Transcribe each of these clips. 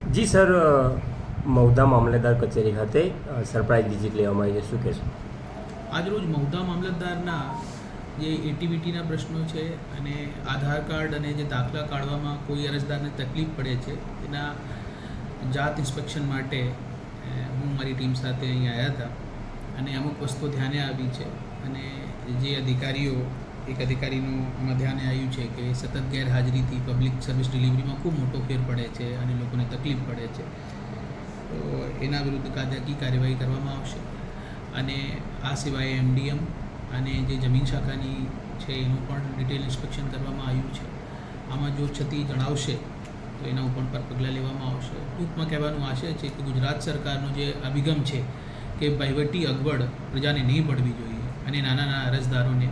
જી sir અ, મામલતદાર કચેરી ખાતે surprise visit લેવામાં આવી છે. શું કહેશો? આજરોજ મહુધા મામલતદારના જે એટીવીટીના પ્રશ્નો છે અને આધાર કાર્ડ અને જે દાખલા કાઢવામાં કોઈ અરજદારને તકલીફ પડે છે એના જાત ઇન્સ્પેક્શન માટે હું મારી ટીમ સાથે અહીં આવ્યા હતા અને અમુક વસ્તુઓ ધ્યાને આવી છે અને જે અધિકારીઓ એક અધિકારીનું આમાં ધ્યાને આવ્યું છે કે સતત ગેરહાજરીથી પબ્લિક સર્વિસ ડિલિવરીમાં ખૂબ મોટો ફેર પડે છે અને લોકોને તકલીફ પડે છે. એના વિરુદ્ધ કાયદાકીય કાર્યવાહી કરવામાં આવશે. અને આ સિવાય એમડીએમ અને જે જમીન શાખાની છે, એનું પણ ડિટેલ ઇન્સ્પેક્શન કરવામાં આવ્યું છે. આમાં જો છતી જણાવશે, તો એના ઉપર પર પગલાં લેવામાં આવશે. ટૂંકમાં કહેવાનું આશય છે કે ગુજરાત સરકારનો જે અભિગમ છે કે વહીવટી અગવડ પ્રજાને નહીં પડવી જોઈએ અને નાના નાના અરજદારોને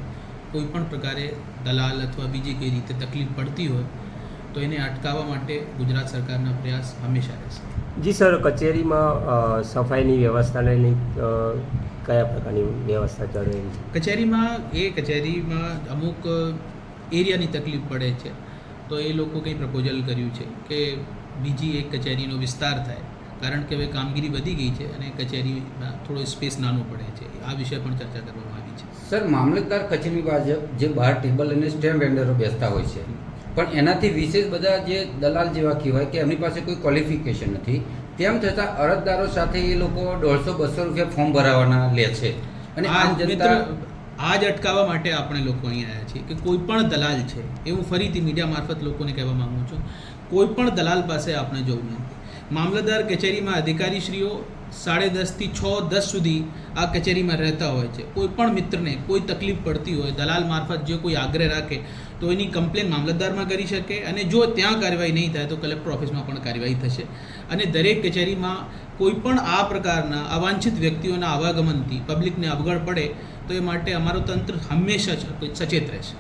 કોઈ પણ પ્રકારે દલાલ અથવા બીજી કઈ રીતે તકલીફ પડતી હોય, તો એને અટકાવવા માટે ગુજરાત સરકારના પ્રયાસ હંમેશા રહેશે. જી સર કચેરીમાં સફાઈની વ્યવસ્થાને લઈને કયા પ્રકારની વ્યવસ્થા ચાલે છે? કચેરીમાં એ કચેરીમાં અમુક એરિયાની તકલીફ પડે છે. તો એ લોકો કંઈ પ્રપોઝલ કર્યું છે કે બીજી એક કચેરીનો વિસ્તાર થાય. કારણ કે હવે કામગીરી વધી ગઈ છે અને કચેરીમાં થોડો સ્પેસ નાનો પડે છે. આ વિષય પણ ચર્ચા કરવામાં આવી છે. સર મામલતદાર કચેરી બાજુ જે બહાર ટેબલ અને સ્ટેમ્પ વેન્ડરો બેસતા હોય છે પણ એનાથી વિશેષ બધા જે દલાલ જેવા કહેવાય કે એમની પાસે કોઈ ક્વોલિફિકેશન નથી તેમ છતાં અરજદારો સાથે એ લોકો દોઢસો બસો રૂપિયા ફોર્મ ભરાવાના લે છે. અને આ આમ જનતા આ જ અટકાવવા માટે આપણે લોકો અહીં આવ્યા છીએ કે કોઈ પણ દલાલ છે એ હું ફરીથી મીડિયા મારફત લોકોને કહેવા માગું છું કોઈ પણ દલાલ પાસે આપણે જવું નથી. મામલતદાર કચેરીમાં અધિકારીશ્રીઓ સાડે દસથી છ, દસ સુધી આ કચેરીમાં રહેતા હોય છે. કોઈ પણ મિત્રને કોઈ તકલીફ પડતી હોય, દલાલ મારફત જે કોઈ આગ્રહ રાખે, તો એની કમ્પ્લેન મામલતદારમાં કરી શકે અને જો ત્યાં કાર્યવાહી નહીં થાય, તો કલેક્ટર ઓફિસમાં પણ કાર્યવાહી થશે. અને દરેક કચેરીમાં કોઈ પણ આ પ્રકારના અવાંછિત વ્યક્તિઓના આવાગમનથી પબ્લિકને અવગડ પડે, તો એ માટે અમારું તંત્ર હંમેશા સચેત રહેશે.